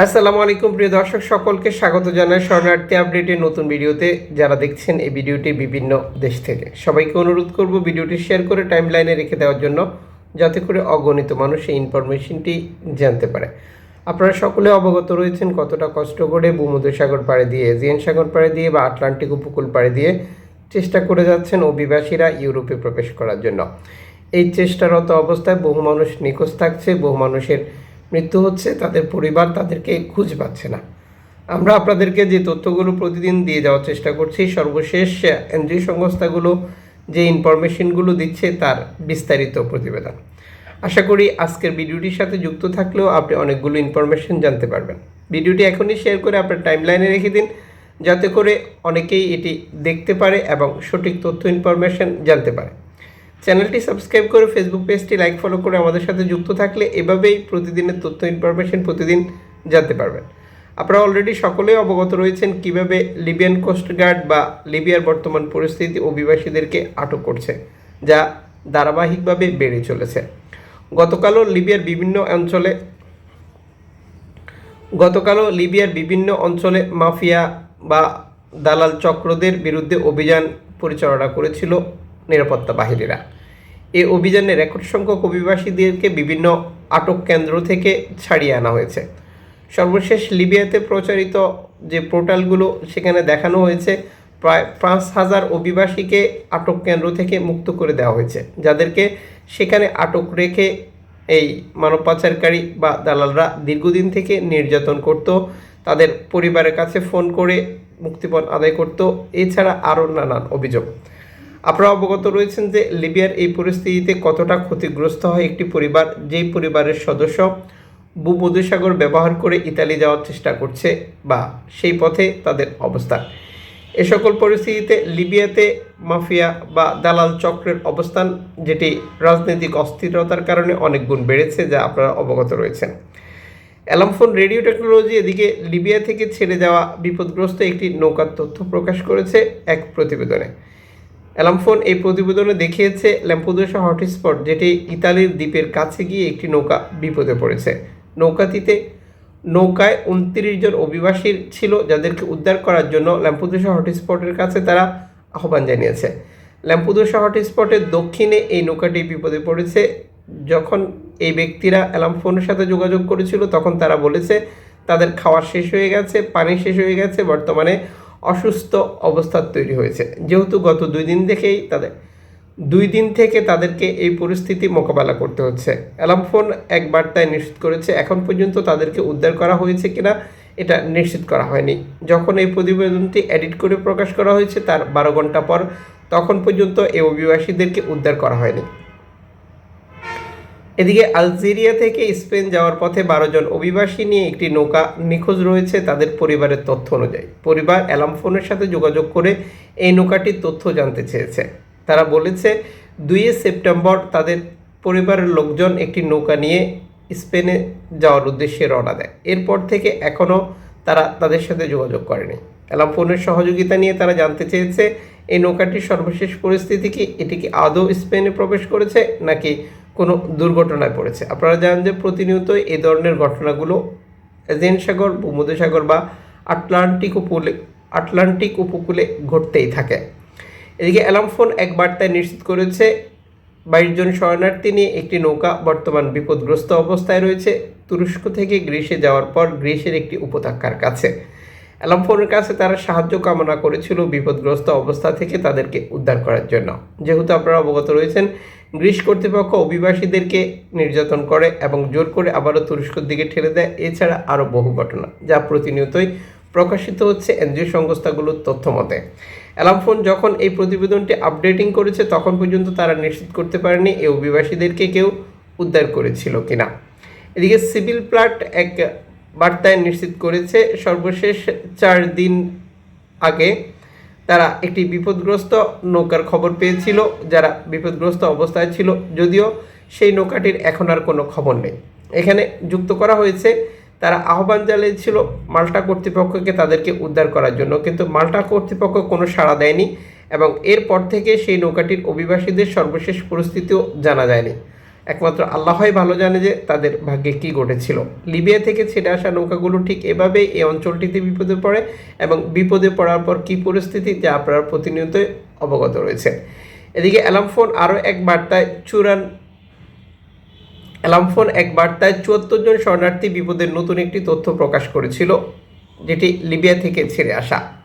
আসসালামু আলাইকুম, প্রিয় দর্শক, সকলকে স্বাগত জানাই শরণার্থী আপডেটের নতুন ভিডিওতে। যারা দেখছেন এই ভিডিওটি বিভিন্ন দেশ থেকে, সবাইকে অনুরোধ করব ভিডিওটি শেয়ার করে টাইম লাইনে রেখে দেওয়ার জন্য, যাতে করে অগণিত মানুষ এই ইনফরমেশনটি জানতে পারে। আপনারা সকলে অবগত রয়েছেন কতটা কষ্ট করে ভূমধ্যসাগর পাড়ে দিয়ে এজিয়ান সাগর পাড়ে দিয়ে বা আটলান্টিক উপকূল পাড়ে দিয়ে চেষ্টা করে যাচ্ছেন অভিবাসীরা ইউরোপে প্রবেশ করার জন্য। এই চেষ্টারত অবস্থায় বহু মানুষ নিখোঁজ থাকছে, বহু মানুষের মৃত্যু হচ্ছে, তাদের পরিবার তাদেরকে খুঁজে পাচ্ছে না। আমরা আপনাদেরকে যে তথ্যগুলো প্রতিদিন দিয়ে যাওয়ার চেষ্টা করছি, সর্বশেষ এনজিও সংস্থাগুলো যে ইনফরমেশনগুলো দিচ্ছে তার বিস্তারিত প্রতিবেদন। আশা করি আজকের ভিডিওটির সাথে যুক্ত থাকলেও আপনি অনেকগুলো ইনফরমেশন জানতে পারবেন। ভিডিওটি এখনই শেয়ার করে আপনার টাইমলাইনে রেখে দিন, যাতে করে অনেকেই এটি দেখতে পারে এবং সঠিক তথ্য, ইনফরমেশন জানতে পারে। চ্যানেলটি সাবস্ক্রাইব করে ফেসবুক পেজটি লাইক ফলো করে আমাদের সাথে যুক্ত থাকলে এভাবেই প্রতিদিনের তথ্য ইনফরমেশন প্রতিদিন জানতে পারবেন। আপনারা অলরেডি সকলেই অবগত রয়েছেন কীভাবে লিবিয়ান কোস্টগার্ড বা লিবিয়ার বর্তমান পরিস্থিতি অভিবাসীদেরকে আটক করছে, যা ধারাবাহিকভাবে বেড়ে চলেছে। গতকালও লিবিয়ার বিভিন্ন অঞ্চলে গতকালও লিবিয়ার বিভিন্ন অঞ্চলে মাফিয়া বা দালাল চক্রদের বিরুদ্ধে অভিযান পরিচালনা করেছিল নিরাপত্তা বাহিনীরা। এই অভিযানে রেকর্ড সংখ্যক অভিবাসীদেরকে বিভিন্ন আটক কেন্দ্র থেকে ছাড়িয়ে আনা হয়েছে। সর্বশেষ লিবিয়াতে প্রচারিত যে পোর্টালগুলো, সেখানে দেখানো হয়েছে প্রায় পাঁচ হাজার অভিবাসীকে আটক কেন্দ্র থেকে মুক্ত করে দেওয়া হয়েছে, যাদেরকে সেখানে আটক রেখে এই মানব পাচারকারী বা দালালরা দীর্ঘদিন থেকে নির্যাতন করত, তাদের পরিবারের কাছে ফোন করে মুক্তিপণ আদায় করত, এছাড়া আরও নানান অভিযোগ। আপনারা অবগত রয়েছেন যে লিবিয়ার এই পরিস্থিতিতে কতটা ক্ষতিগ্রস্ত হয় একটি পরিবার, যেই পরিবারের সদস্য ভূমধ্যসাগর ব্যবহার করে ইতালি যাওয়ার চেষ্টা করছে বা সেই পথে তাদের অবস্থান এ সকল পরিস্থিতিতে লিবিয়াতে মাফিয়া বা দালাল চক্রের অবস্থান, যেটি রাজনৈতিক অস্থিরতার কারণে অনেক গুণ বেড়েছে, যা আপনারা অবগত রয়েছেন। অ্যালামফোন রেডিও টেকনোলজি এদিকে লিবিয়া থেকে ছেড়ে যাওয়া বিপদগ্রস্ত একটি নৌকার তথ্য প্রকাশ করেছে এক প্রতিবেদনে। অ্যালামফোন এই প্রতিবেদনে দেখিয়েছে ল্যাম্পোদোসা হটস্পট, যেটি ইতালির দ্বীপের কাছে গিয়ে একটি নৌকা বিপদে পড়েছে। নৌকাটিতে নৌকায় উনত্রিশ জন অভিবাসী ছিল যাদেরকে উদ্ধার করার জন্য ল্যাম্পোদোসা হটস্পটের কাছে তারা আহ্বান জানিয়েছে। ল্যাম্পোদোসা হটস্পটের দক্ষিণে এই নৌকাটি বিপদে পড়েছে। যখন এই ব্যক্তিরা অ্যালার্ম ফোনের সাথে যোগাযোগ করেছিল, তখন তারা বলেছে, তাদের খাওয়া শেষ হয়ে গেছে, পানি শেষ হয়ে গেছে, বর্তমানে অসুস্থ অবস্থা তৈরি হয়েছে। যেহেতু গত দুই দিন থেকেই তাদের, দুই দিন থেকে তাদেরকে এই পরিস্থিতি মোকাবেলা করতে হচ্ছে। অ্যালামফোন এক বার্তায় নিশ্চিত করেছে, এখন পর্যন্ত তাদেরকে উদ্ধার করা হয়েছে কিনা এটা নিশ্চিত করা হয়নি। যখন এই প্রতিবেদনটি এডিট করে প্রকাশ করা হয়েছে তার বারো ঘণ্টা পর, তখন পর্যন্ত এই অভিবাসীদেরকে উদ্ধার করা হয়নি। এদিকে আলজেরিয়া থেকে স্পেন যাওয়ার পথে বারো জন অভিবাসী নিয়ে একটি নৌকা নিখোঁজ রয়েছে, তাদের পরিবারের তথ্য অনুযায়ী। পরিবার অ্যালার্ম ফোনের সাথে যোগাযোগ করে এই নৌকাটির তথ্য জানতে চেয়েছে। তারা বলেছে, দুইয়ে সেপ্টেম্বর তাদের পরিবারের লোকজন একটি নৌকা নিয়ে স্পেনে যাওয়ার উদ্দেশ্যে রওনা দেয়। এরপর থেকে এখনও তারা তাদের সাথে যোগাযোগ করেনি। অ্যালার্ম ফোনের সহযোগিতা নিয়ে তারা জানতে চেয়েছে, এই নৌকাটির সর্বশেষ পরিস্থিতি কি? এটি কি আদৌ স্পেনে প্রবেশ করেছে নাকি কোনো দুর্ঘটনায় পড়েছে। আপনারা জানেন যে প্রতিনিয়ত এই ধরনের ঘটনাগুলো এজেন সাগর ভূমধ্যসাগর বা আটলান্টিক উপকূলে আটলান্টিক উপকূলে ঘটতেই থাকে। এদিকে অ্যালামফোন এক বার্তায় নিশ্চিত করেছে, বাইশ জন শরণার্থী নিয়ে একটি নৌকা বর্তমান বিপদগ্রস্ত অবস্থায় রয়েছে। তুরস্ক থেকে গ্রিসে যাওয়ার পর গ্রিসের একটি উপত্যকার কাছে। অ্যালার্ম ফোনের কাছে তারা সাহায্য কামনা করেছিল বিপদগ্রস্ত অবস্থা থেকে তাদেরকে উদ্ধার করার জন্য। যেহেতু আপনারা অবগত রয়েছেন, গ্রিস কর্তৃপক্ষ অভিবাসীদেরকে নির্যাতন করে এবং জোর করে আবারও তুরস্কর দিকে ঠেলে দেয়, এছাড়া আরও বহু ঘটনা, যা প্রতিনিয়তই প্রকাশিত হচ্ছে এনজিও সংস্থাগুলোর তথ্য মতে। অ্যালার্ম ফোন যখন এই প্রতিবেদনটি আপডেটিং করেছে, তখন পর্যন্ত তারা নিশ্চিত করতে পারেনি এই অভিবাসীদেরকে কেউ উদ্ধার করেছিল কিনা। এদিকে সিভিল প্লাট এক বার্তায় নিশ্চিত করেছে, সর্বশেষ চার দিন আগে তারা একটি বিপদগ্রস্ত নৌকার খবর পেয়েছিল, যারা বিপদগ্রস্ত অবস্থায় ছিল। যদিও সেই নৌকাটির এখন আর কোনো খবর নেই। এখানে যুক্ত করা হয়েছে, তারা আহ্বান জানিয়েছিল মাল্টা কর্তৃপক্ষকে তাদেরকে উদ্ধার করার জন্য, কিন্তু মাল্টা কর্তৃপক্ষ কোনো সাড়া দেয়নি এবং এরপর থেকে সেই নৌকাটির অভিবাসীদের সর্বশেষ পরিস্থিতিও জানা যায়নি। একমাত্র আল্লাহই ভালো জানে যে তাদের ভাগ্যে কী ঘটেছিল। লিবিয়া থেকে ছেড়ে আসা নৌকাগুলো ঠিক এভাবেই এই অঞ্চলটিতে বিপদে পড়ে এবং বিপদে পড়ার পর কী পরিস্থিতি যা আপনারা প্রতিনিয়তই অবগত রয়েছে এদিকে অ্যালামফোন আরও এক বার্তায় চূড়ান অ্যালামফোন এক বার্তায় চুয়াত্তর জন শরণার্থী বিপদের নতুন একটি তথ্য প্রকাশ করেছিল, যেটি লিবিয়া থেকে ছেড়ে আসা।